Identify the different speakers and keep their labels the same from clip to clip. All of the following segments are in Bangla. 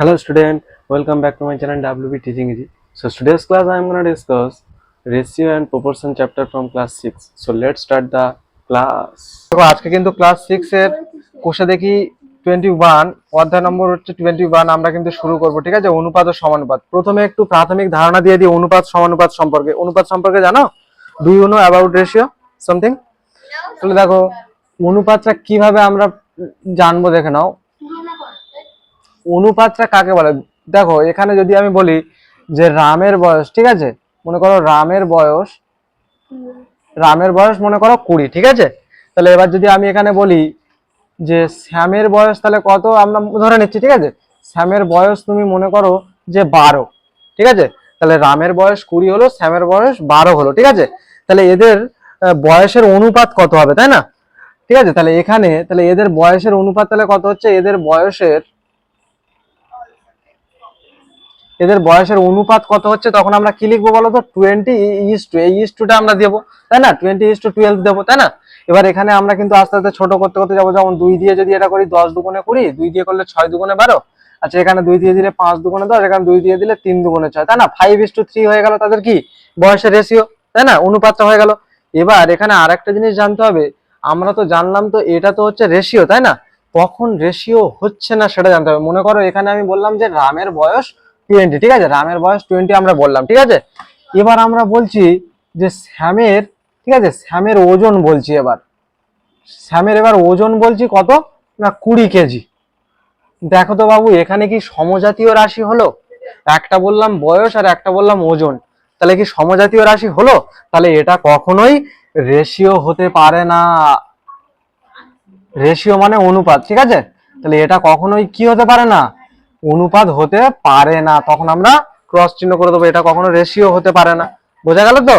Speaker 1: Hello student, welcome back to my channel WB Teaching Easy. So today's class I am going to discuss ratio and proportion chapter from class 6. So let's start the class.
Speaker 2: দেখো আজকে কিন্তু ক্লাস সিক্স এর কোষে দেখি টোয়েন্টি ওয়ান অধ্যায় নম্বর হচ্ছে টোয়েন্টি ওয়ান আমরা কিন্তু শুরু করব ঠিক আছে অনুপাত ও সমানুপাত প্রথমে একটু প্রাথমিক ধারণা দিয়ে দিই অনুপাত সমানুপাত সম্পর্কে অনুপাত সম্পর্কে জানো do you know about ratio something তাহলে দেখো অনুপাতটা কীভাবে আমরা জানব দেখে নাও অনুপাতটা কাকে বলে? দেখো, এখানে যদি আমি বলি যে রামের বয়স, ঠিক আছে? মনে করো রামের বয়স রামের বয়স মনে করো কুড়ি, ঠিক আছে? তাহলে এবার যদি আমি এখানে বলি যে শ্যামের বয়স তাহলে কত? আমরা ধরে নিচ্ছি, ঠিক আছে? শ্যামের বয়স তুমি মনে করো যে বারো, ঠিক আছে? তাহলে রামের বয়স কুড়ি হলো, শ্যামের বয়স বারো হলো, ঠিক আছে? তাহলে এদের বয়সের অনুপাত কত হবে, তাই না? ঠিক আছে? তাহলে এখানে, তাহলে এদের বয়সের অনুপাত তাহলে কত হচ্ছে? এদের বয়সের এদের বয়সের অনুপাত কত হচ্ছে তখন আমরা কি লিখব বলো তো? টোয়েন্টি ইস টু এই ইস টুটা আমরা দেবো, তাই না? টোয়েন্টি ইস টু টুয়েলভ দেবো, তাই না? এবার এখানে আমরা কিন্তু আস্তে আস্তে ছোট করতে করতে যাব, যেমন দুই দিয়ে যদি এটা করি দশ দুগুণে কুড়ি, দুই দিয়ে করলে ছয় দুগুণে বারো আচ্ছা এখানে দুই দিয়ে দিলে পাঁচ দুগুণে দশ, এখানে দুই দিয়ে দিলে তিন দুগুণে ছয়, তাই না? ফাইভ ইস টু থ্রি হয়ে গেল তাদের কি? বয়সের রেশিও তাই না? অনুপাতটা হয়ে গেল। এবার এখানে আর একটা জিনিস জানতে হবে, আমরা তো জানলাম তো এটা তো হচ্ছে রেশিও তাই না? কখন রেশিও হচ্ছে না সেটা জানতে হবে। মনে করো এখানে আমি বললাম যে রামের বয়স টোয়েন্টি ঠিক আছে? রামের বয়স টোয়েন্টি আমরা বললাম, ঠিক আছে? এবার আমরা বলছি যে শ্যামের ঠিক আছে? শ্যামের ওজন বলছি এবার। শ্যামের এবার ওজন বলছি কত? না, কুড়ি কেজি। দেখো তো বাবু, এখানে কি সমজাতীয় রাশি হলো? একটা বললাম বয়স আর একটা বললাম ওজন। তাহলে কি সমজাতীয় রাশি হলো? তাহলে এটা কখনোই রেশিও হতে পারে না। রেশিও মানে অনুপাত, ঠিক আছে? তাহলে এটা কখনোই কি হতে পারে না? অনুপাত হতে পারে না। তখন আমরা ক্রস চিহ্ন করে দেবো। এটা কখনো রেশিও হতে পারে না। বোঝা গেল তো?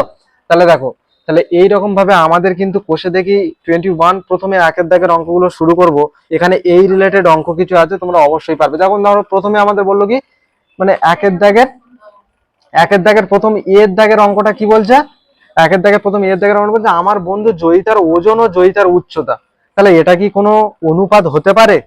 Speaker 2: তাহলে দেখো, তাহলে এই রকম ভাবে আমাদের কিন্তু কোষে দেখি টোয়েন্টি ওয়ান প্রথমে একের দাগের অঙ্কগুলো শুরু করব। এখানে এই রিলেটেড অঙ্ক কিছু আছে, তোমরা অবশ্যই পারবে। যেমন ধরো, প্রথমে আমাদের বলল কি মানে একের দাগের একের দাগের প্রথম এর দাগের অঙ্কটা কি বলছে? একের দাগের প্রথম এর দাগের অঙ্ক বলছে, আমার বন্ধু জয়িতার ওজন ও জয়িতার উচ্চতা। তাহলে এটা কি কোনো অনুপাত হতে পারে?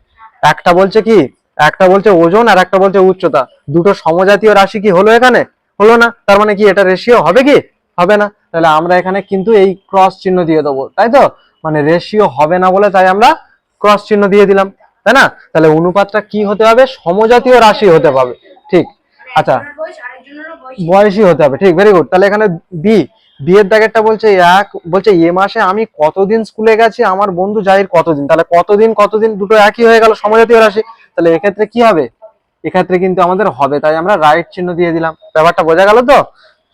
Speaker 2: একটা বলছে কি একটা বলছে ওজন আর একটা বলছে উচ্চতা। দুটো সমজাতীয় রাশি কি হলো এখানে? হলো না। তার মানে কি এটা রেশিও হবে কি? হবে না। তাহলে আমরা এখানে কিন্তু এই ক্রস চিহ্ন দিয়ে দেবো তাই তো? মানে রেশিও হবে না বলে তাই আমরা ক্রস চিহ্ন দিয়ে দিলাম তাই না? তাহলে অনুপাতটা কি হতে হবে? সমজাতীয় রাশি হতে হবে। ঠিক। আচ্ছা।
Speaker 3: বয়স
Speaker 2: বয়সই হতে হবে। ঠিক ভেরি গুড তাহলে এখানে বি বিয়ের দাগেরটা বলছে এক বলছে এ মাসে আমি কতদিন স্কুলে গেছি? আমার বন্ধু জাহির কতদিন? তাহলে কতদিন কতদিন দুটো একই হয়ে গেল সমজাতীয় রাশি। তাহলে এক্ষেত্রে কি হবে? এক্ষেত্রে কিন্তু আমাদের হবে, তাই আমরা রাইট চিহ্ন দিয়ে দিলাম। ব্যাপারটা বোঝা গেল তো?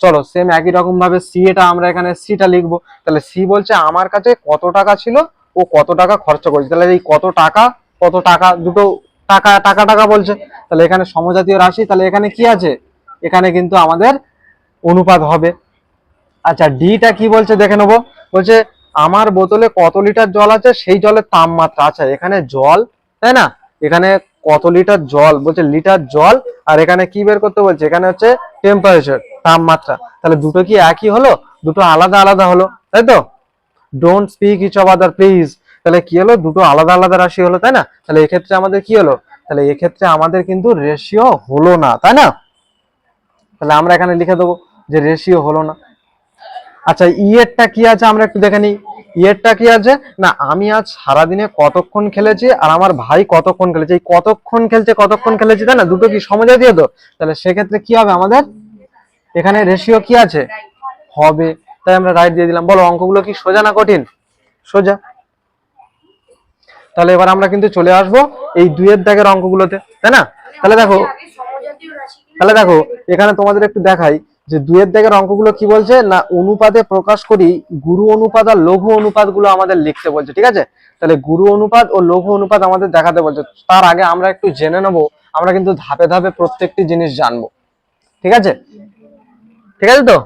Speaker 2: চলো সেম একই রকম ভাবে সি এটা আমরা এখানে সিটা লিখব। তাহলে সি বলছে আমার কাছে কত টাকা ছিল, ও কত টাকা খরচা করেছে। তাহলে এই কত টাকা কত টাকা, দুটো টাকা টাকা টাকা বলছে। তাহলে এখানে সমজাতীয় রাশি, তাহলে এখানে কি আছে? এখানে কিন্তু আমাদের অনুপাত হবে। আচ্ছা ডিটা কি বলছে দেখে নেব। বলছে, আমার বোতলে কত লিটার জল আছে? সেই জলের তাপমাত্রা। আচ্ছা এখানে জল, তাই না? এখানে কত লিটার জল? বলছে লিটার জল, আর এখানে কি বের করতে বলছে? এখানে হচ্ছে টেম্পারেচার তাপমাত্রা। তাহলে দুটো কি একই হলো? দুটো আলাদা আলাদা হলো, তাই তো? Don't speak each of other please তাহলে কি হলো? দুটো আলাদা আলাদা রাশি হলো, তাই না? তাহলে এক্ষেত্রে আমাদের কি হলো? তাহলে এক্ষেত্রে আমাদের কিন্তু রেশিও হলো না, তাই না? তাহলে আমরা এখানে লিখে দেবো যে রেশিও হলো না। আচ্ছা ইয়েরটা কি আছে? আমরা একটু দেখে নিই। ইয়েরটা কি আছে? না, আমি আজ সারাদিনে কতক্ষণ খেলেছি আর আমার ভাই কতক্ষণ খেলেছে? এই কতক্ষণ খেলছে, কতক্ষণ খেলেছে, তাই না? দুটো কি সমজাতীয় তো তাহলে সেক্ষেত্রে কি হবে আমাদের? এখানে রেশিও কি আছে? হবে। তাই আমরা রাইট দিয়ে দিলাম। বলো, অঙ্কগুলো কি সোজা না কঠিন? সোজা। তাহলে এবার আমরা কিন্তু চলে আসব এই দুইয়ের দাগের অঙ্কগুলোতে, তাই না? তাহলে দেখো তাহলে দেখো, এখানে তোমাদের একটু দেখাই। যে দুয়ের দাগের অঙ্কগুলো কি বলছে? না, অনুপাতে প্রকাশ করি, গুরু অনুপাত আর লঘু অনুপাতগুলো আমাদের লিখতে বলছে, ঠিক আছে? তাহলে গুরু অনুপাত ও লঘু অনুপাত আমাদের দেখাতে বলছে। তার আগে আমরা একটু জেনে নেব, আমরা কিন্তু ধাপে ধাপে প্রত্যেকটি জিনিস জানব, ঠিক আছে? ঠিক আছে তো?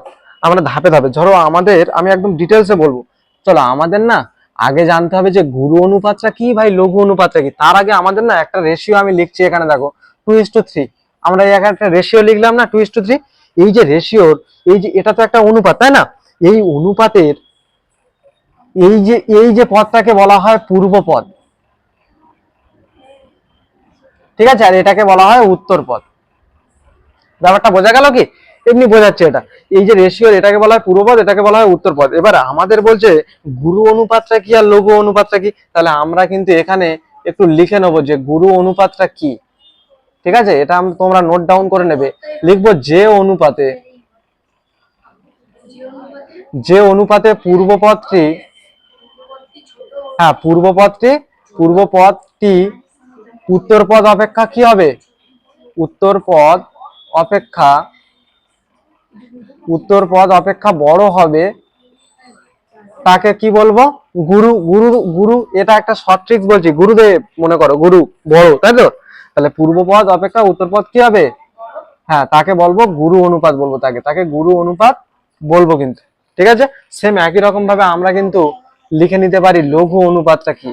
Speaker 2: আমরা ধাপে ধাপে, ধরো আমাদের, আমি একদম ডিটেলসে বলব। চলো, আমাদের না, আগে জানতে হবে যে গুরু অনুপাতটা কি, ভাই লঘু অনুপাতটা কি? তার আগে আমাদের না একটা রেশিও আমি লিখছি এখানে, দেখো টু ইস টু থ্রি আমরা এই একটা রেশিও লিখলাম না টু ইস টু থ্রি এই যে রেশিওর এই যে এটা তো একটা অনুপাত, তাই না? এই অনুপাতের, এই যে এই যে পদটাকে বলা হয় পূর্ব পদ। ঠিক আছে? আর এটাকে বলা হয় উত্তর পদ। ব্যাপারটা বোঝা গেল কি? এমনি বোঝাচ্ছে এটা। এই যে রেশিও এটাকে বলা হয় পূর্বপদ এটাকে বলা হয় উত্তরপদ এবার আমাদের বলছে, গুরু অনুপাতটা কি আর লঘু অনুপাতটা কি? তাহলে আমরা কিন্তু এখানে একটু লিখে নেব যে গুরু অনুপাতটা কি। ঠিক আছে? এটা তোমরা নোট ডাউন করে নেবে। লিখব যে অনুপাতে
Speaker 3: যে অনুপাতে ছোট
Speaker 2: হ্যাঁ পূর্বপদটি পূর্বপদটি উত্তর পদ অপেক্ষা কি হবে? উত্তর পদ অপেক্ষা উত্তর পদ অপেক্ষা বড় হবে। তাকে কি বলব? গুরু গুরু গুরু এটা একটা ট্রিক্স বলছি। গুরুদেব মনে করো, গুরু বড়, তাই তো? তাহলে পূর্বপদ অপেক্ষা উত্তর পদ কি হবে? হ্যাঁ তাকে বলব গুরু অনুপাত বলব তাকে। তাকে গুরু অনুপাত বলব কিন্তু। ঠিক আছে? সেম একই রকম ভাবে আমরা কিন্তু লিখে নিতে পারি লঘু অনুপাতটা কি।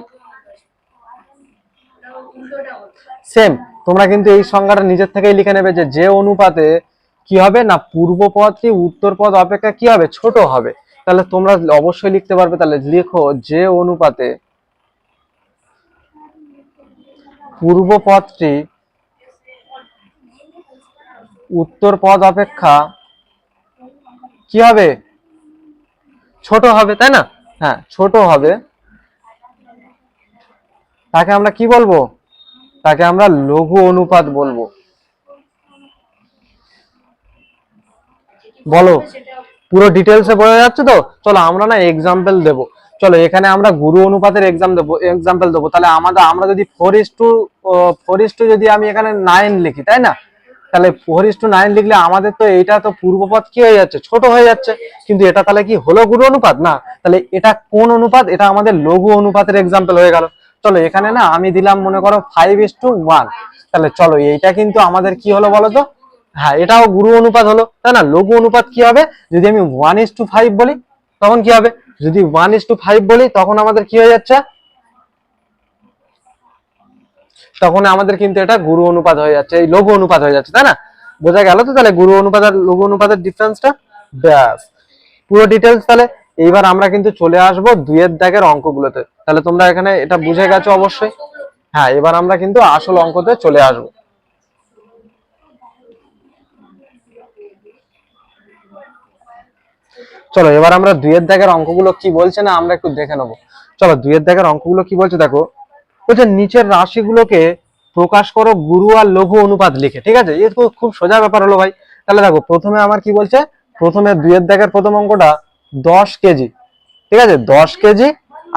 Speaker 2: সেম তোমরা কিন্তু এই সংজ্ঞাটা নিজের থেকেই লিখে নেবে যে যে অনুপাতে কি হবে না পূর্ব পদ কি, উত্তর পদ অপেক্ষা কি হবে, ছোট হবে। তাহলে তোমরা অবশ্যই লিখতে পারবে, তাহলে লিখো যে অনুপাতে পূর্ব পদটি উত্তর পদ অপেক্ষা কি হবে? ছোট হবে, তাই না? হ্যাঁ ছোট হবে। তাকে আমরা কি বলব? তাকে আমরা লঘু অনুপাত বলব। বলো, পুরো ডিটেলসে বোঝা যাচ্ছে তো? চলো আমরা না এক্সাম্পল দেব। চলো, এখানে আমরা গুরু অনুপাতের এক্সাম দেবো এক্সাম্পল দেবো। তাহলে আমাদের, আমরা যদি four is to four is to যদি আমি এখানে নাইন লিখি, তাই না? তাহলে ফোর ইস টু নাইন লিখলে আমাদের তো এইটা তো পূর্বপদ কি হয়ে যাচ্ছে? ছোট হয়ে যাচ্ছে। কিন্তু এটা তাহলে কি হলো গুরু অনুপাত? না। তাহলে এটা কোন অনুপাত? এটা আমাদের লঘু অনুপাতের এক্সাম্পল হয়ে গেল। চলো, এখানে না আমি দিলাম, মনে করো ফাইভ ইস টু ওয়ান তাহলে চলো, এইটা কিন্তু আমাদের কি হলো বলো তো? হ্যাঁ এটাও গুরু অনুপাত হলো। তাই না? লঘু অনুপাত কি হবে? যদি আমি ওয়ান ইস টু ফাইভ বলি, তখন কি হবে? যদি ওয়ান ইস টু ফাইভ বলি, তখন আমাদের কি হয়ে যাচ্ছে? তখন আমাদের কিন্তু এটা গুরু অনুপাত হয়ে যাচ্ছে, এই লঘু অনুপাত হয়ে যাচ্ছে, তাই না? বোঝা গেল তো তাহলে গুরু অনুপাত আর লঘু অনুপাতের ডিফারেন্সটা ব্যাস। পুরো ডিটেলস তাহলে এইবার আমরা কিন্তু চলে আসব দুইয়ের দাগের অঙ্কগুলোতে। তাহলে তোমরা এখানে এটা বুঝে গেছো অবশ্যই। হ্যাঁ এবার আমরা কিন্তু আসল অঙ্কতে চলে আসব। চলো, এবার আমরা দুইয়ের দাগের অঙ্কগুলো কি বলছে না আমরা একটু দেখে নেব। চলো, দুইয়ের দাগের অঙ্কগুলো কি বলছে দেখো? বলছে, নিচের রাশিগুলোকে প্রকাশ করো গুরু আর লঘু অনুপাত লিখে, ঠিক আছে? এ খুব সোজা ব্যাপার হলো ভাই। তাহলে দেখো, প্রথমে আমার কি বলছে? প্রথমে দুইয়ের দাগের প্রথম অঙ্কটা দশ কেজি, ঠিক আছে? দশ কেজি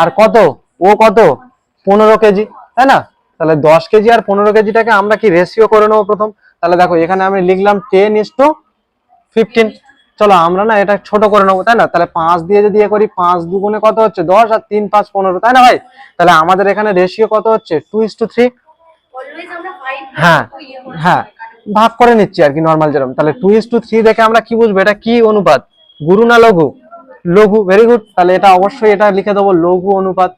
Speaker 2: আর কত? ও কত? পনেরো কেজি, তাই না? তাহলে দশ কেজি আর পনেরো কেজিটাকে আমরা কি রেশিও করে নেব প্রথম? তাহলে দেখো, এখানে আমি লিখলাম টেন ইস টু ফিফটিন চলো আমরা না এটা ছোট করে নেব তাই না? তাহলে পাঁচ দিয়ে যদি এ করি পাঁচ দুগুণে কত হচ্ছে? দশ আর তিন পাঁচ পনেরো তাই না ভাই? তাহলে আমাদের এখানে রেশিও কত হচ্ছে? টু ইস টু থ্রি
Speaker 3: আমরা ফাইভ
Speaker 2: হ্যাঁ হ্যাঁ ভাগ করে নিচ্ছি আর কি নর্মাল যেরকম। তাহলে টু ইস টু থ্রি দেখে আমরা কি বুঝব? এটা কি অনুপাত? গুরু না লঘু? লঘু ভেরি গুড তাহলে এটা অবশ্যই এটা লিখে দেবো লঘু অনুপাত।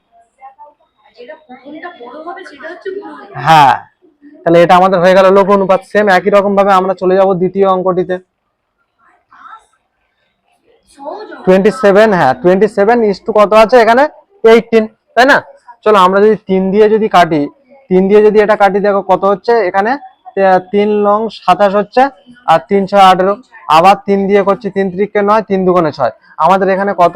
Speaker 2: হ্যাঁ তাহলে এটা আমাদের হয়ে গেল লঘু অনুপাত সেম একই রকম ভাবে আমরা চলে যাব দ্বিতীয় অঙ্কটিতে
Speaker 3: সহজ হবে।
Speaker 2: টোয়েন্টি সেভেন হ্যাঁ টোয়েন্টি সেভেন ইস টু কত আছে এখানে? এইটিন তাই না? চলো আমরা যদি তিন দিয়ে যদি কাটি, তিন দিয়ে যদি এটা কাটি, দেখো কত হচ্ছে এখানে? তিন লং সাতাশ হচ্ছে, আর তিন ছয় আঠেরো। আবার তিন দিয়ে করছি তিন ত্রিকে নয়, তিন দুগুণে ছয়। আমাদের এখানে কত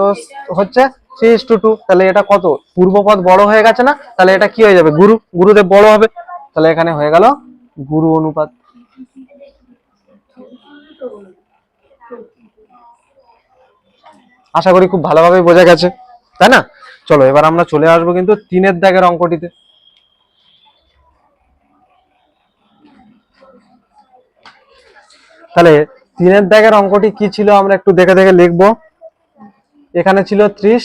Speaker 2: হচ্ছে? থ্রি ইস টু টু তাহলে এটা কত? পূর্বপদ বড় হয়ে গেছে না? তাহলে এটা কি হয়ে যাবে? গুরু, গুরুদেব বড় হবে। তাহলে এখানে হয়ে গেল গুরু অনুপাত। আশা করি খুব ভালোভাবে বোঝা গেছে। তাই না? চলো, এবার আমরা চলে আসব কিন্তু তিনের দাগের অঙ্কটিতে। তাহলে তিনের দাগের অঙ্কটি কি ছিল আমরা একটু দেখে দেখে লিখব। এখানে ছিল ত্রিশ।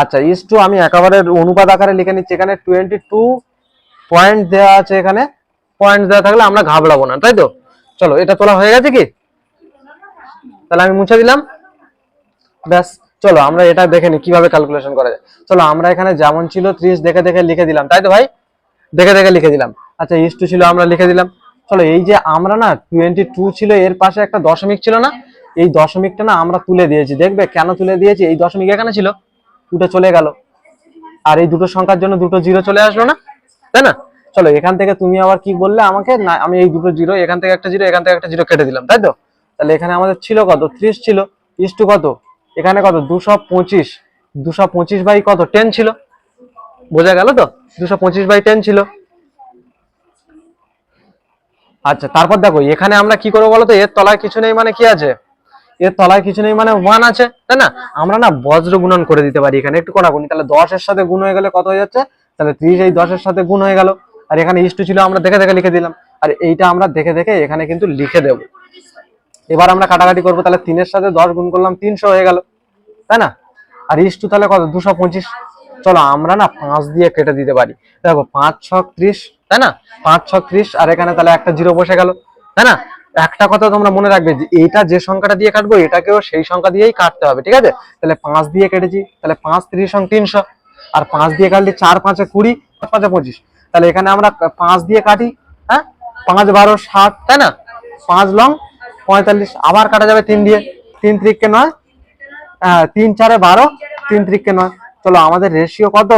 Speaker 2: আচ্ছা ইস টু আমি একেবারে অনুপাত আকারে লিখে নিচ্ছি। এখানে টোয়েন্টি টু পয়েন্ট দেওয়া আছে এখানে। পয়েন্ট দেওয়া থাকলে আমরা ঘাবড়াবো না, তাই তো? চলো, এটা তোলা হয়ে গেছে কি? তাহলে আমি মুছে দিলাম। ব্যাস, চলো আমরা এটা দেখে নিই কীভাবে ক্যালকুলেশন করা যায়। চলো, আমরা এখানে যেমন ছিল ত্রিশ দেখে দেখে লিখে দিলাম। তাই তো ভাই? দেখে দেখে লিখে দিলাম। আচ্ছা ইস টু ছিল, আমরা লিখে দিলাম। চলো, এই যে আমরা না টোয়েন্টি টু ছিল, এর পাশে একটা দশমিক ছিল না, এই দশমিকটা না আমরা তুলে দিয়েছি। দেখবে, কেন তুলে দিয়েছি? এই দশমিক এখানে ছিল, দুটো চলে গেল। আর এই দুটো সংখ্যার জন্য দুটো জিরো চলে আসলো না, তাই না? চলো, এখান থেকে তুমি আবার কি বললে আমাকে? না, আমি এই দুটো জিরো এখান থেকে একটা জিরো এখান থেকে একটা জিরো কেটে দিলাম, তাই তো? তাহলে এখানে আমাদের ছিল কত? ত্রিশ ছিল ইস টু কত? এখানে কত? দুশো পঁচিশ। দুশো পঁচিশ বাই কত? টেন ছিল। বোঝা গেল তো? দুশো পঁচিশ বাই টেন ছিল। আচ্ছা তারপর দেখো, এখানে আমরা কি করব বলতো? এর তলায় কিছু নেই মানে কি আছে? এর তলায় কিছু নেই মানে ওয়ান আছে, তাই না? আমরা না বজ্র গুণন করে দিতে পারি এখানে। একটু কোনাকুনি তাহলে দশের সাথে গুণ হয়ে গেলে কত হয়ে যাচ্ছে? তাহলে ত্রিশ, এই দশের সাথে গুণ হয়ে গেল। আর এখানে ইস্টু ছিল, আমরা দেখে দেখে লিখে দিলাম। আর এইটা আমরা দেখে দেখে এখানে কিন্তু লিখে দেব। এবার আমরা কাটাকাটি করব, তাহলে তিনের সাথে দশ গুণ করলাম তিনশো হয়ে গেল, তাই না? আর ইস্টু তাহলে কত? দুশো পঁচিশ। চলো আমরা না পাঁচ দিয়ে কেটে দিতে পারি। দেখো, পাঁচ ছক ত্রিশ, তাই না? পাঁচ ছক ত্রিশ, আর এখানে তাহলে একটা জিরো বসে গেল, তাই না? একটা কথা তোমরা মনে রাখবে যে এটা যে সংখ্যাটা দিয়ে কাটবো, এটাকেও সেই সংখ্যা দিয়েই কাটতে হবে, ঠিক আছে? তাহলে পাঁচ দিয়ে কেটেছি, তাহলে পাঁচ, ত্রিশ সং তিনশো, আর পাঁচ দিয়ে কাটলে চার, পাঁচে, কুড়ি, পাঁচে পঁচিশ। তাহলে এখানে আমরা পাঁচ দিয়ে কাটি হ্যাঁ? পাঁচ, বারো ষাট তাই না? পাঁচ লং পঁয়তাল্লিশ, আবার কাটা যাবে তিন দিয়ে। তিন ত্রিককে নয় হ্যাঁ তিন চারে বারো, তিন ত্রিককে নয়। চলো, আমাদের রেশিও কত?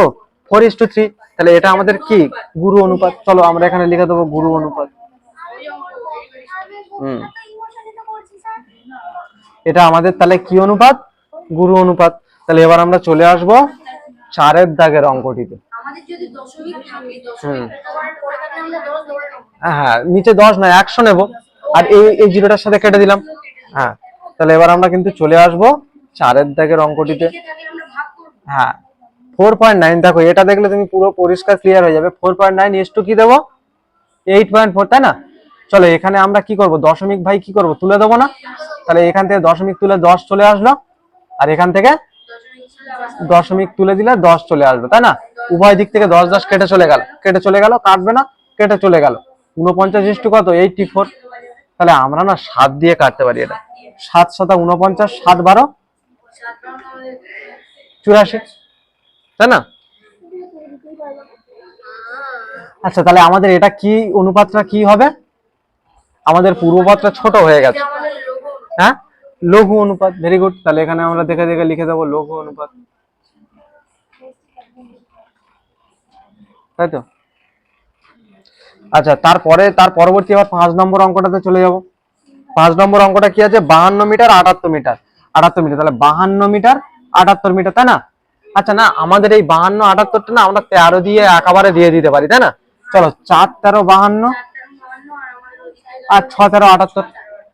Speaker 2: ফোর ইস টু থ্রি তাহলে এটা আমাদের কি? গুরু অনুপাত। চলো, আমরা এখানে লিখে দেবো গুরু অনুপাত। হুম। এটা আমাদের তাহলে কি অনুপাত? গুরু অনুপাত। তাহলে এবার আমরা চলে আসব চারের দাগের অঙ্কটিতে। হ্যাঁ নিচে দশ নয়, একশো নেব। আর এই এই জিরোটার সাথে কেটে দিলাম। হ্যাঁ তাহলে এবার আমরা কিন্তু চলে আসব চারের দাগের অঙ্কটিতে। হ্যাঁ ফোর পয়েন্ট নাইন দেখো, এটা দেখলে তুমি পুরো পরিষ্কার ক্লিয়ার হয়ে যাবে। Four point nine is to কি দেবো? এইট পয়েন্ট ফোর তাই না? চলো, এখানে আমরা কি করব? দশমিক ভাই কি করব? তুলে দেবো না? তাহলে এখান থেকে দশমিক তুলে দশ চলে আসলো। আর এখান থেকে
Speaker 3: দশমিক
Speaker 2: তুলে দিলে দশ চলে আসবে, তাই না? উভয় দিক থেকে দশ দশ কেটে চলে গেল। কেটে চলে গেল, কাটবে না, কেটে চলে গেল। উনপঞ্চাশ ইস্টু কত? এইটটি ফোর তাহলে আমরা না সাত দিয়ে কাটতে পারি এটা। সাত সাতা উনপঞ্চাশ সাত বারো? চুরাশি। তাই না? আচ্ছা তাহলে আমাদের এটা কি অনুপাতটা কি হবে? আমাদের পূর্বপাতটা ছোট হয়ে গেছে। হ্যাঁ? লঘু অনুপাত ভেরি গুড তাহলে এখানে আমরা দেখে দেখে লিখে দেবো লঘু অনুপাত। তাই তো? আচ্ছা তারপরে, তার পরবর্তী আবার পাঁচ নম্বর অঙ্কটাতে চলে যাব। পাঁচ নম্বর অঙ্কটা কি আছে? বাহান্ন মিটার, আটাত্তর মিটার। আটাত্তর মিটার, তাহলে বাহান্ন মিটার, আটাত্তর মিটার, তাই না? আচ্ছা না, আমাদের এই বাহান্ন, আটাত্তরটা না আমরা তেরো দিয়ে একেবারে দিয়ে দিতে পারি, তাই না? চলো, চার, তেরো, বাহান্ন,
Speaker 3: আর
Speaker 2: ছ, তেরো, আটাত্তর।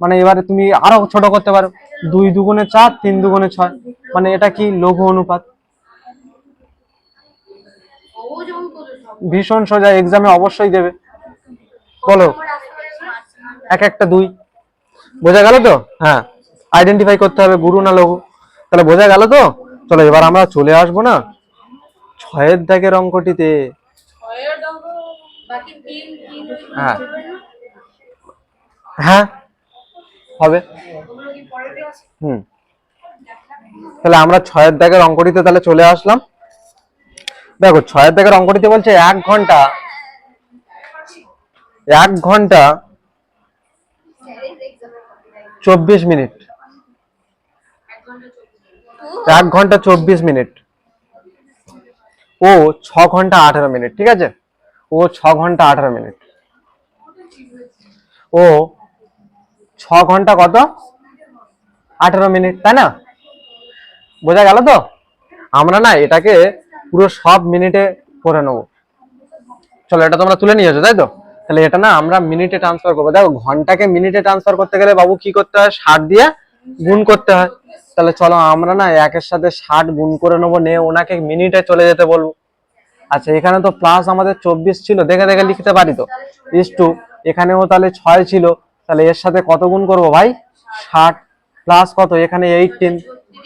Speaker 2: মানে এবারে তুমি আরও ছোট করতে পারো। দুই দুগুণে চার, তিন দুগুণে ছয়। মানে এটা কি লঘু অনুপাত? ভীষণ সোজা এক্সামে অবশ্যই দেবে। বলো। এক একটা দুই। বোঝা গেল তো? হ্যাঁ। আইডেন্টিফাই করতে হবে গুরু না লঘু। তাহলে বোঝা গেল তো? চলো এবার আমরা চলে আসব না? ছয়ের দাগের অঙ্কটিতে। হ্যাঁ। হ্যাঁ। হবে। হুম। তাহলে আমরা ছয়ের দাগের অঙ্কটিতে তাহলে চলে আসলাম। দেখো, ছয়ের দাগের অঙ্কটিতে বলছে এক ঘণ্টা এক ঘণ্টা চব্বিশ মিনিট।
Speaker 3: এক
Speaker 2: ঘণ্টা চব্বিশ মিনিট। ও ছ ঘণ্টা আঠারো মিনিট, ঠিক আছে? ও ছ ঘণ্টা আঠারো মিনিট। ও ছ ঘণ্টা কত? আঠারো মিনিট, তাই না? বোঝা গেল তো? আমরা না এটাকে পুরো সব মিনিটে করে নেব। চলো এটা তোমরা তুলে নিয়েছো তাই তো? তাহলে এটা না আমরা মিনিটে ট্রান্সফার করব। দেখো, ঘন্টাকে মিনিটে ট্রান্সফার করতে গেলে বাবু কি করতে হয়? ষাট দিয়ে গুণ করতে হয়। তাহলে চলো আমরা না একের সাথে ষাট গুণ করে নেব, নিয়ে ওনাকে মিনিটে চলে যেতে বলব। আচ্ছা এখানে তো প্লাস আমাদের চব্বিশ ছিল। দেখে দেখে লিখতে পারি তো। ইস টু এখানেও তাহলে ছয় ছিল। তাহলে এর সাথে কত গুণ করব ভাই? ষাট প্লাস কত? এখানে এইটিন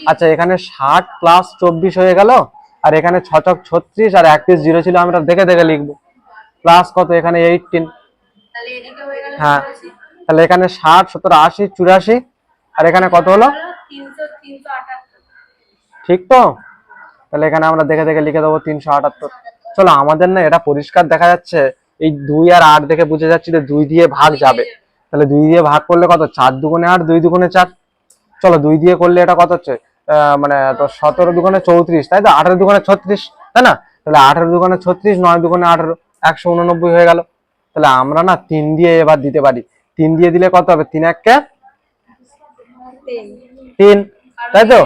Speaker 2: আচ্ছা এখানে ষাট প্লাস চব্বিশ হয়ে গেল। আর এখানে ছচক ছত্রিশ আর এক পিস জিরো ছিল। আমরা দেখে দেখে লিখব। প্লাস কত? এখানে এইটিন
Speaker 3: হয়ে
Speaker 2: তাহলে এখানে ষাট সতেরো আশি চুরাশি। আর এখানে কত হলো? ঠিক তো? তাহলে এখানে আমরা দেখে দেখে লিখে দেবো তিনশো আটাত্তর। চলো আমাদের না এটা পরিষ্কার দেখা যাচ্ছে। এই দুই আর আট দেখে বুঝে যাচ্ছে যে দুই দিয়ে ভাগ যাবে। তাহলে দুই দিয়ে ভাগ করলে কত? চার দুগুণে আট দুই দুগুণে চার। চলো দুই দিয়ে করলে এটা কত হচ্ছে? আহ, মানে তো সতেরো দুগুণে চৌত্রিশ তাই তো? আঠারো দুগুণে ছত্রিশ তাই না? তাহলে আঠারো দুগুণে ছত্রিশ নয় দুগুণে আঠারো। একশো উননব্বই হয়ে গেল। তাহলে আমরা না তিন দিয়ে এবার দিতে পারি। তিন দিয়ে দিলে কত হবে? তিন এককে তিন। তাই তো?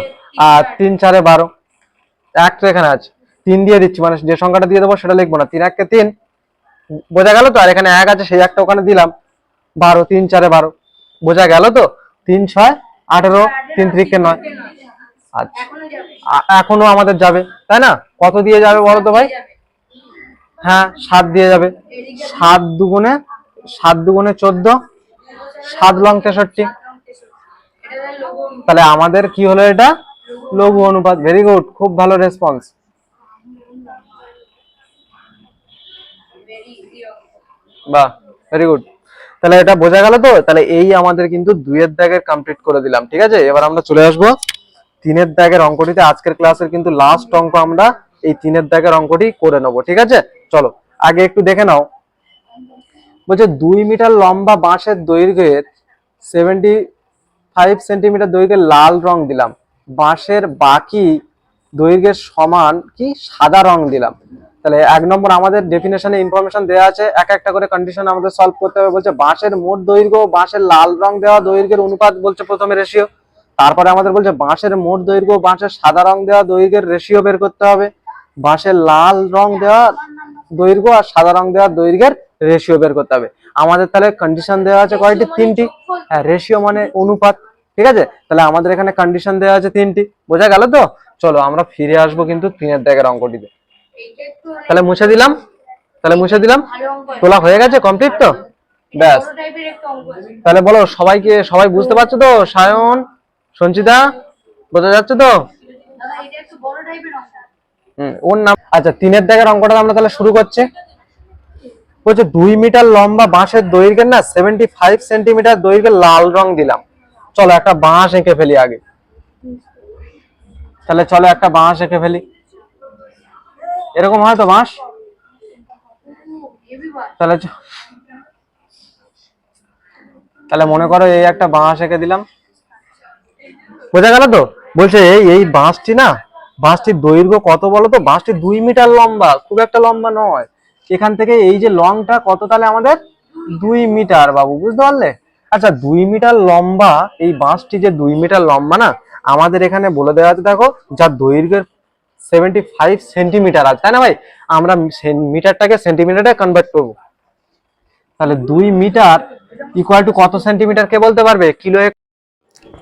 Speaker 2: আর তিন চারে বারো। এক তো এখানে আছে। তিন দিয়ে দিচ্ছি মানে যে সংখ্যাটা দিয়ে দেবো সেটা লিখব না। তিন এককে তিন। বোঝা গেল তো? আর এখানে এক আছে, সেই একটা ওখানে দিলাম। বারো, তিন চারে বারো। বোঝা গেল তো? তিন ছয়, আঠেরো, তিন ত্রিকে নয়। আচ্ছা। এখনও আমাদের যাবে। তাই না? কত দিয়ে যাবে বলো তো ভাই? হ্যাঁ সাত দিয়ে যাবে। সাত দুগুণে সাত দুগুণে চোদ্দ, সাত লং তেষট্টি।
Speaker 3: তাহলে
Speaker 2: আমাদের কি হলো এটা? লঘু অনুপাত। ভেরি গুড খুব ভালো রেসপন্স বাহ ভেরি গুড তাহলে এটা বোঝা গেল তো? তাহলে এই আমাদের কিন্তু দুইয়ের দাগের কমপ্লিট করে দিলাম, ঠিক আছে? এবার আমরা চলে আসব তিনের দাগের অঙ্কটিতে। আজকের ক্লাসের কিন্তু লাস্ট অঙ্ক আমরা এই তিনের দাগের অঙ্কটি করে নেব, ঠিক আছে? চলো, আগে একটু দেখে নাও। বলছে দুই মিটার লম্বা বাঁশের দৈর্ঘ্যের সেভেন্টি ফাইভ সেন্টিমিটার দৈর্ঘ্যের লাল রং দিলাম। বাঁশের বাকি দৈর্ঘ্যের সমান কি? সাদা রং দিলাম। তাহলে এক নম্বর আমাদের ডেফিনেশনে ইনফরমেশন দেওয়া আছে, এক একটা করে কন্ডিশন আমাদের সলভ করতে হবে। বলছে বাঁশের মোট দৈর্ঘ্য বাঁশের লাল রং দেওয়া দৈর্ঘ্যের অনুপাত বলছে প্রথমে রেশিও তারপরে আমাদের বলছে বাঁশের মোট দৈর্ঘ্য বাঁশের সাদা রং দেওয়া দৈর্ঘ্যের রেশিও বের করতে হবে। বাঁশের লাল রং দেওয়া দৈর্ঘ্য আর সাদা রং দেওয়া দৈর্ঘ্যের রেশিও বের করতে হবে। আমাদের তাহলে কন্ডিশন দেওয়া আছে কয়টি তিনটি। হ্যাঁ রেশিও মানে অনুপাত ঠিক আছে? তাহলে আমাদের এখানে কন্ডিশন দেওয়া আছে তিনটি। বোঝা গেল তো? চলো আমরা ফিরে আসব কিন্তু তিনের দাগের অঙ্কটিতে।
Speaker 3: মানে
Speaker 2: তাহলে মুছে দিলাম। তাহলে মুছে দিলাম। তোলা হয়ে গেছে কমপ্লিট তো? ব্যাস।
Speaker 3: অঙ্ক আছে।
Speaker 2: তাহলে বলো সবাইকে সবাই বুঝতে পারছ তো? সায়ন সঞ্চিতা বোঝা যাচ্ছে তো? ওর নাম আচ্ছা তিনের দাগের অঙ্কটা আমরা তাহলে শুরু করছি। বলছে, দুই মিটার লম্বা বাঁশের দৈর্ঘ্যের না সেভেন্টি ফাইভ সেন্টিমিটার দৈর্ঘ্যের লাল রং দিলাম। চলো, একটা বাঁশ এঁকে ফেলি আগে। তাহলে চলো, একটা বাঁশ এঁকে ফেলি। এরকম হয় তো বাঁশ? তাহলে তাহলে মনে করো এই একটা বাঁশ এঁকে দিলাম। বোঝা গেল তো? বলছে, এই এই বাঁশটি না বাঁশটির দৈর্ঘ্য কত বলো তো? বাঁশটি দুই মিটার লম্বা, খুব একটা লম্বা নয়। এখান থেকে এই যে লংটা কত তাহলে আমাদের? দুই মিটার, বাবু, বুঝতে পারলে? আচ্ছা দুই মিটার লম্বা, এই বাঁশটি যে দুই মিটার লম্বা না, আমাদের এখানে বলে দেওয়া আছে, দেখো, যার দৈর্ঘ্যের সেভেন্টি ফাইভ সেন্টিমিটার আছে। তাই না ভাই? আমরা মিটারটাকে সেন্টিমিটারে কনভার্ট করব। তাহলে দুই মিটার ইকুয়াল টু কত সেন্টিমিটার কে বলতে পারবে? কিলো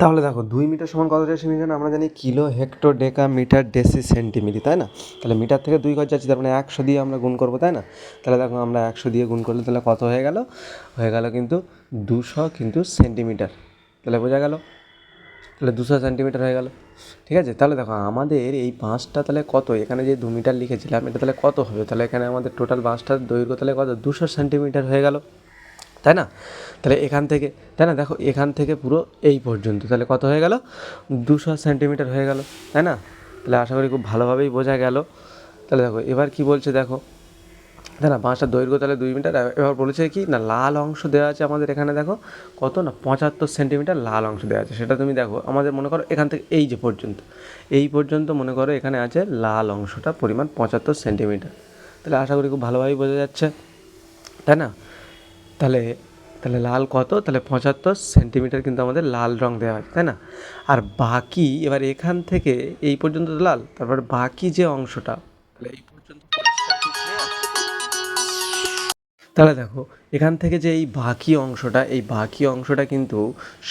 Speaker 1: তাহলে দেখো, দুই মিটার সমান কত ডেসিমিটার আমরা জানি kilo hecto deca metre deci centi milli, তাই না? তাহলে মিটার থেকে দুই ঘর যাচ্ছি, তার মানে একশো দিয়ে আমরা গুণ করব, তাই না? তাহলে দেখো, আমরা একশো দিয়ে গুণ করলে তাহলে কত হয়ে গেল? হয়ে গেল কিন্তু দুশো কিন্তু সেন্টিমিটার। তাহলে বোঝা গেল? তাহলে দুশো সেন্টিমিটার হয়ে গেল। ঠিক আছে? তাহলে দেখো, আমাদের এই বাঁশটা তাহলে কত? এখানে যে দু মিটার লিখেছিলাম, এটা তাহলে কত হবে? তাহলে এখানে আমাদের টোটাল বাঁশটার দৈর্ঘ্য তাহলে কত? দুশো সেন্টিমিটার হয়ে গেল। তাই না? তাহলে এখান থেকে, তাই না? দেখো, এখান থেকে পুরো এই পর্যন্ত। তাহলে কত হয়ে গেল? দুশো সেন্টিমিটার হয়ে গেল, তাই না? তাহলে আশা করি খুব ভালোভাবেই বোঝা গেল। তাহলে দেখো, এবার কি বলছে দেখো? তাই না, বাঁশটার দৈর্ঘ্য তাহলে দুই মিটার। এবার বলেছে কি? না, লাল অংশ দেওয়া আছে আমাদের এখানে দেখো। কত? না, পঁচাত্তর সেন্টিমিটার লাল অংশ দেওয়া আছে। সেটা তুমি দেখো, আমাদের মনে করো এখান থেকে এই যে পর্যন্ত। এই পর্যন্ত মনে করো এখানে আছে লাল অংশটা পরিমাণ পঁচাত্তর সেন্টিমিটার। তাহলে আশা করি খুব ভালোভাবেই বোঝা যাচ্ছে। তাই না? তাহলে তাহলে লাল কত? তাহলে পঁচাত্তর সেন্টিমিটার কিন্তু আমাদের লাল রং দেওয়া আছে তাই না? আর বাকি, এবার এখান থেকে এই পর্যন্ত লাল, তারপর বাকি যে অংশটা, তাহলে এই পর্যন্ত? তাহলে দেখো, এখান থেকে যে এই বাকি অংশটা, এই বাকি অংশটা কিন্তু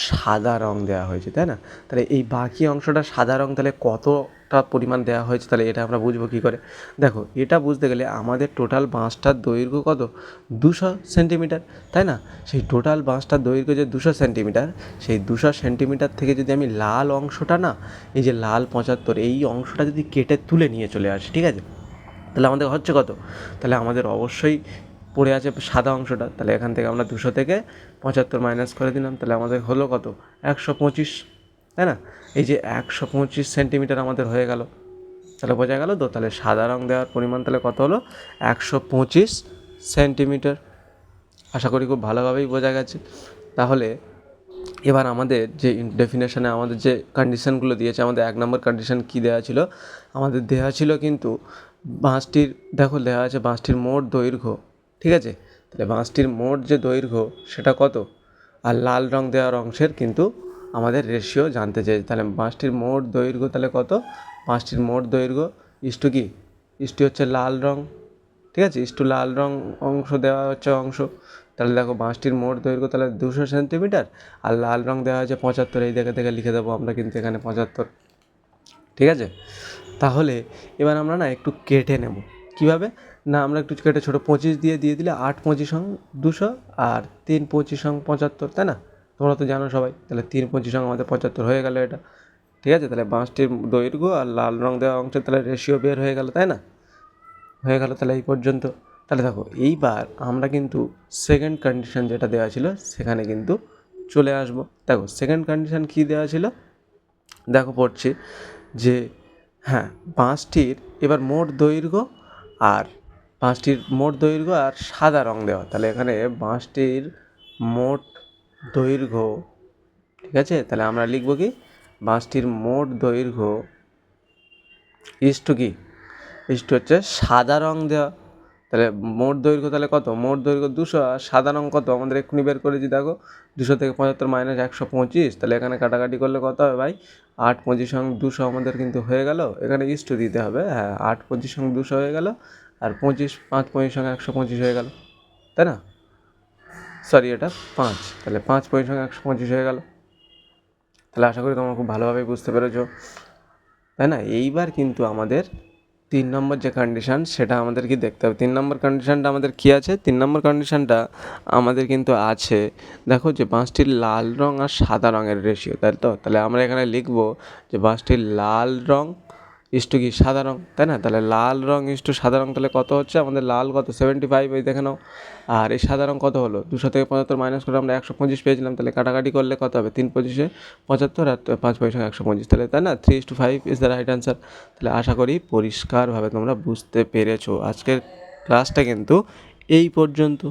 Speaker 1: সাদা রং দেওয়া হয়েছে, তাই না? তাহলে এই বাকি অংশটা সাদা রং, তাহলে কতটা পরিমাণ দেওয়া হয়েছে, তাহলে এটা আমরা বুঝব কী করে? দেখো, এটা বুঝতে গেলে আমাদের টোটাল বাঁশটার দৈর্ঘ্য কত? দুশো সেন্টিমিটার তাই না? সেই টোটাল বাঁশটার দৈর্ঘ্য যে দুশো সেন্টিমিটার সেই দুশো সেন্টিমিটার থেকে যদি আমি লাল অংশটা না, এই যে লাল পঁচাত্তর, এই অংশটা যদি কেটে তুলে নিয়ে চলে আসি, ঠিক আছে? তাহলে আমাদের হচ্ছে কত? তাহলে আমাদের অবশ্যই পড়ে আছে সাদা অংশটা, তাহলে এখান থেকে আমরা দুশো থেকে পঁচাত্তর মাইনাস করে দিলাম, তাহলে আমাদের হলো কত? একশো পঁচিশ তাই না? এই যে একশো পঁচিশ সেন্টিমিটার আমাদের হয়ে গেল। তাহলে বোঝা গেল তো? তাহলে সাদা রং দেওয়ার পরিমাণ তাহলে কত হলো? একশো পঁচিশ সেন্টিমিটার। আশা করি খুব ভালোভাবেই বোঝা গেছে। তাহলে এবার আমাদের যে ডেফিনেশনে আমাদের যে কন্ডিশনগুলো দিয়েছে, আমাদের এক নম্বর কন্ডিশন কী দেওয়া ছিল? আমাদের দেওয়া ছিল কিন্তু বাঁশটির, দেখো দেওয়া আছে বাঁশটির মোট দৈর্ঘ্য, ঠিক আছে? তাহলে বাঁশটির মোট যে দৈর্ঘ্য সেটা কত? আর লাল রং দেওয়ার অংশের কিন্তু আমাদের রেশিও জানতে চাই। তাহলে বাঁশটির মোট দৈর্ঘ্য তাহলে কত? পাঁচটির মোট দৈর্ঘ্য ইস্টু কি? ইস্টু হচ্ছে লাল রং, ঠিক আছে? ইস্টু লাল রং অংশ দেওয়া হচ্ছে অংশ। তাহলে দেখো বাঁশটির মোট দৈর্ঘ্য তাহলে দুশো সেন্টিমিটার, আর লাল রং দেওয়া হয়েছে পঁচাত্তর। এই দেখে দেখে লিখে দেবো আমরা কিন্তু এখানে পঁচাত্তর। ঠিক আছে? তাহলে এবার আমরা না একটু কেটে নেব। কীভাবে? না, আমরা একটু কেটে ছোটো পঁচিশ দিয়ে দিয়ে দিলে আট পঁচিশ সং দুশো আর তিন পঁচিশ সং পঁচাত্তর, তাই না? তোমরা তো জানো সবাই, তাহলে তিন পঁচিশ আমাদের পঁচাত্তর হয়ে গেল এটা। ঠিক আছে? তাহলে বাঁশটির দৈর্ঘ্য আর লাল রং দেওয়া অংশের তাহলে রেশিও বের হয়ে গেল, তাই না? হয়ে গেল তাহলে এই পর্যন্ত। তাহলে দেখো, এইবার আমরা কিন্তু সেকেন্ড কন্ডিশন যেটা দেওয়া ছিল, সেখানে কিন্তু চলে আসব। দেখো সেকেন্ড কন্ডিশন কী দেওয়া ছিল? দেখো, পড়ছি যে হ্যাঁ বাঁশটির এবার মোট দৈর্ঘ্য আর বাঁশটির মোট দৈর্ঘ্য আর সাদা রং দেওয়া। তাহলে এখানে বাঁশটির মোট দৈর্ঘ্য, ঠিক আছে? তাহলে আমরা লিখব কি? বাঁশটির মোট দৈর্ঘ্য ইস্টু কি? ইস্টু হচ্ছে সাদা রং দেওয়া। তাহলে মোট দৈর্ঘ্য তাহলে কত? মোট দৈর্ঘ্য দুশো আর সাদা রং কত? আমাদের এক্ষুনি বের করেছি দেখো। দুশো থেকে পঁচাত্তর মাইনাস একশো পঁচিশ। তাহলে এখানে কাটাকাটি করলে কত হবে ভাই? আট পঁচিশ সং দুশো আমাদের কিন্তু হয়ে গেল। এখানে ইস্টু দিতে হবে হ্যাঁ। আট পঁচিশ সং দুশো হয়ে গেল আর পঁচিশ, পাঁচ পঁচিশ সঙ্গে একশো পঁচিশ হয়ে গেল। তাই না? সরি, এটা পাঁচ। তাহলে পাঁচ সঙ্গে একশো পঁচিশ হয়ে গেল। তাহলে আশা করি তোমরা খুব ভালোভাবে বুঝতে পেরেছ। তাই না? এইবার কিন্তু আমাদের তিন নম্বর যে কন্ডিশান সেটা আমাদের কি দেখতে হবে। তিন নম্বর কন্ডিশানটা আমাদের কী আছে? তিন নম্বর কন্ডিশানটা আমাদের কিন্তু আছে, দেখো যে বাঁশটির লাল রং আর সাদা রঙের রেশিও তাই তো? তাহলে আমরা এখানে লিখব যে বাঁশটির লাল রং ইস্টু কি সাদা রং? তাই না? তাহলে লাল রং ইস্টু সাদা রং তাহলে কত হচ্ছে? আমাদের লাল কত? সেভেন্টি ফাইভ এই দেখে নাও। আর এই সাদা রং কত হলো? দুশো থেকে পঁচাত্তর মাইনাস করে আমরা একশো পঁচিশ পেয়েছিলাম, তাহলে কাটাকাটি করলে কত হবে? তিন পঁচিশে পঁচাত্তর আর পাঁচ পয়সা একশো পঁচিশ। তাহলে তাই না? Three is to five is the right answer তাহলে আশা করি পরিষ্কারভাবে তোমরা বুঝতে পেরেছ। আজকের ক্লাসটা কিন্তু এই পর্যন্ত।